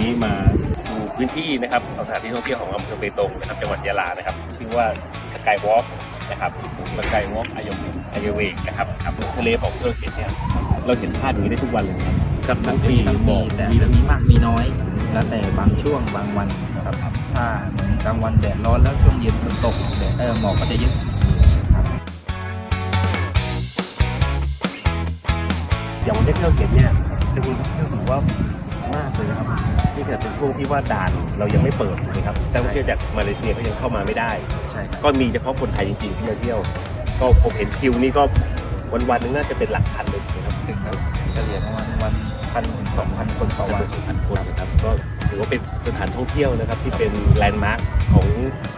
นี้มาดูพื้นที่นะครับของสถานที่ท่องเที่ยวของอำเภอเบตงนะครับจังหวัดยะลานะครับ ชื่อว่าสกายวอล์กนะครับสกายวอล์กอายเวอายเวกนะครับครับทะเลของเพื่อนเห็นเนี่ยเราเห็นภาพอย่างนี้ได้ทุกวันเลยนะครับครับทั้งปีมีหมอกแต่มีมีมากมีน้อย แล้วแต่บางช่วงบางวันครับถ้ากลางวันแดดร้อนแล้วช่วงเย็นฝนตกแดดเออหมอกก็จะเยอะครับอย่างวันนี้ที่เราเห็นเนี่ยจำนวนนักท่องเที่ยวถือว่า มากเลยนะครับนี่จะเป็นช่วงที่ว่าด่านเรายังไม่เปิดนะครับนักท่องเที่ยวจากมาเลเซียก็ยังเข้ามาไม่ได้ ใช่ครับก็มีเฉพาะคนไทยจริงๆที่มาเที่ยว ก็ผมเห็นคิวนี่ก็วันวันๆหนึงน่าจะเป็นหลักพันเลยนะครับถึงครับเฉลี่ยประมาณวันพันถึงสองพันคนต่อประวัมานณพันคนนะครับก็ถือว่าเป็นสถานท่องเที่ยวนะครับ ที่เป็นแลนด์มาร์คของ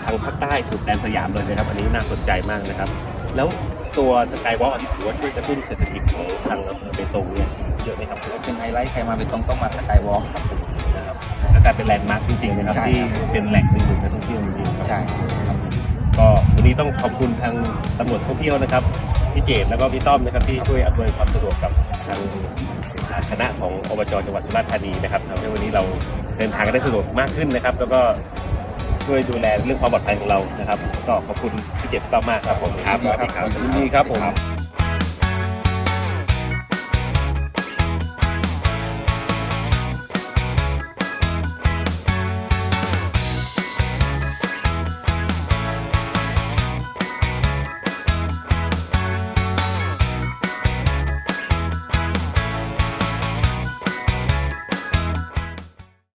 ทางภาคใต้สุดแดนสยามเลยนะครับ อันนี้น่าสนใจมากนะครับ แล้ว ตัวสกายวอล์กอันนี้ถือว่าช่วยกระตุ้นเศรษฐกิจของทางอำเภอเบตงเนี่ยเยอะไหมครับถือว่าเป็นไฮไลท์ใครมาเป็นตรงต้องมาสกายวอล์กครับผมนะครับและกลายเป็นแลนด์มาร์คจริงๆนะครับใช่ที่ครับ เป็นแหล่งหนึ่งของนักท่องเที่ยวจริงๆครับ ใช่ครับ ก็วันนี้ต้องขอบคุณทางตำรวจท่องเที่ยวนะครับพี่เจตแล้วก็พี่ต้อมนะครับที่ช่วยอำนวยความสะดวกกับทางคณะของอบจจังหวัดสุราษฎร์ธานีนะครับทำให้วันนี้เราเดินทางกันได้สะดวกมากขึ้นนะครับ แล้วก็ ช่วยดูแลเรื่องความปลอดภัยของเรานะครับ ก็ขอบคุณพี่เจตพี่ต้อมมากครับผมครับสวัสดีครับยินดีครับผม